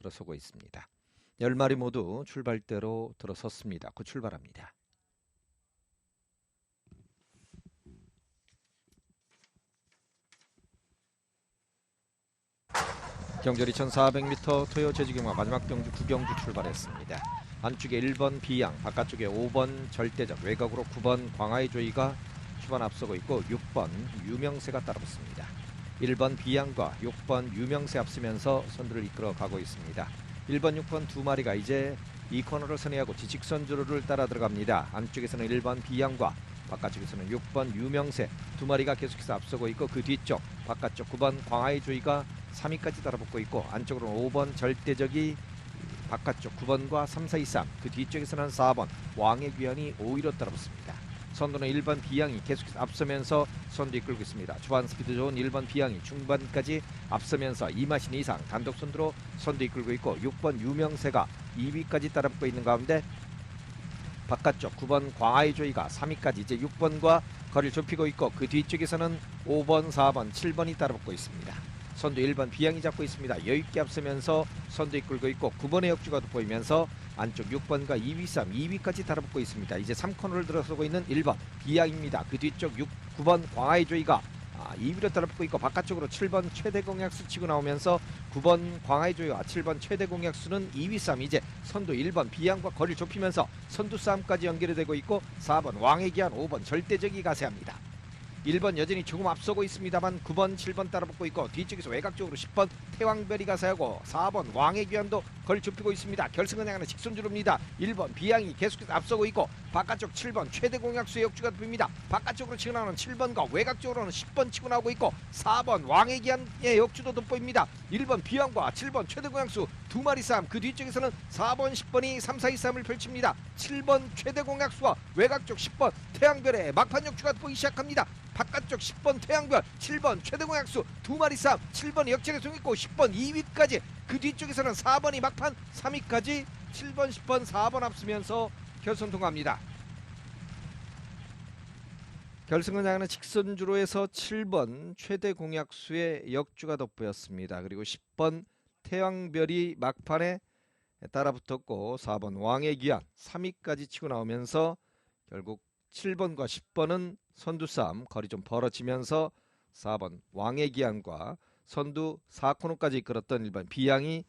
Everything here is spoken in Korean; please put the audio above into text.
들어서고 있습니다. 10마리 모두 출발대로 들어섰습니다. 곧 출발합니다. 경절 2400m 토요 제주경마 마지막 경주 구경주 출발했습니다. 안쪽에 1번 비양, 바깥쪽에 5번 절대적, 외곽으로 9번 광화의 조이가 초반 앞서고 있고 6번 유명세가 따라붙습니다. 1번 비양과 6번 유명세 앞서면서 선두를 이끌어 가고 있습니다. 1번, 6번 두 마리가 이제 이 코너를 선회하고 지직선 주로를 따라 들어갑니다. 안쪽에서는 1번 비양과 바깥쪽에서는 6번 유명세 두 마리가 계속해서 앞서고 있고 그 뒤쪽 바깥쪽 9번 광화의 조이가 3위까지 따라붙고 있고 안쪽으로는 5번 절대적이 바깥쪽 9번과 3, 4, 2, 3그 뒤쪽에서는 4번 왕의 귀환이 5위로 따라붙습니다. 선두는 1번 비양이 계속해서 앞서면서 선두 이끌고 있습니다. 초반 스피드 좋은 1번 비양이 중반까지 앞서면서 이마신 이상 단독 선두로 선두 이끌고 있고 6번 유명세가 2위까지 따라붙고 있는 가운데 바깥쪽 9번 광아이 조이가 3위까지 이제 6번과 거리를 좁히고 있고 그 뒤쪽에서는 5번, 4번, 7번이 따라붙고 있습니다. 선두 1번 비양이 잡고 있습니다. 여유있게 앞서면서 선두 이끌고 있고 9번의 역주가 돋보이면서 안쪽 6번과 2위 3, 2위까지 따라붙고 있습니다. 이제 3코너를 들어서고 있는 1번 비양입니다. 그 뒤쪽 6, 9번 광아이 조이가 아, 2위로 따라붙고 있고 바깥쪽으로 7번 최대 공약수 치고 나오면서 9번 광아이 조이와 7번 최대 공약수는 2위 싸움 이제 선두 1번 비양과 거리를 좁히면서 선두 싸움까지 연결이 되고 있고 4번 왕의 기한 5번 절대적이 가세합니다. 1번 여전히 조금 앞서고 있습니다만 9번 7번 따라붙고 있고 뒤쪽에서 외곽쪽으로 10번 태왕별이 가세하고 4번 왕의 귀환도 거리 좁히고 있습니다. 결승을 향하는 직선주로입니다. 1번 비양이 계속해서 앞서고 있고 바깥쪽 7번 최대 공약수의 역주가 듭니다. 바깥쪽으로 치고 나오는 7번과 외곽쪽으로는 10번 치고 나오고 있고 4번 왕의 기한의 역주도 돋보입니다. 1번 비양과 7번 최대 공약수 두 마리 싸움 그 뒤쪽에서는 4번 10번이 3, 4, 2, 3을 펼칩니다. 7번 최대 공약수와 외곽쪽 10번 태양별의 막판 역주가 보이기 시작합니다. 바깥쪽 10번 태양별 7번 최대공 약수 두 마리 싸움 7번 역전의 송 있고 10번 2위까지 그 뒤쪽에서는 4번이 막판 3위까지 7번 10번 4번 앞서면서 결선 통과합니다. 결승을 향하는 직선주로에서 7번 최대 공약수의 역주가 돋보였습니다. 그리고 10번 태왕별이 막판에 따라붙었고 4번 왕의 귀환 3위까지 치고 나오면서 결국 7번과 10번은 선두 싸움 거리 좀 벌어지면서 4번 왕의 기한과 선두 4코너까지 이끌었던 1번 비양이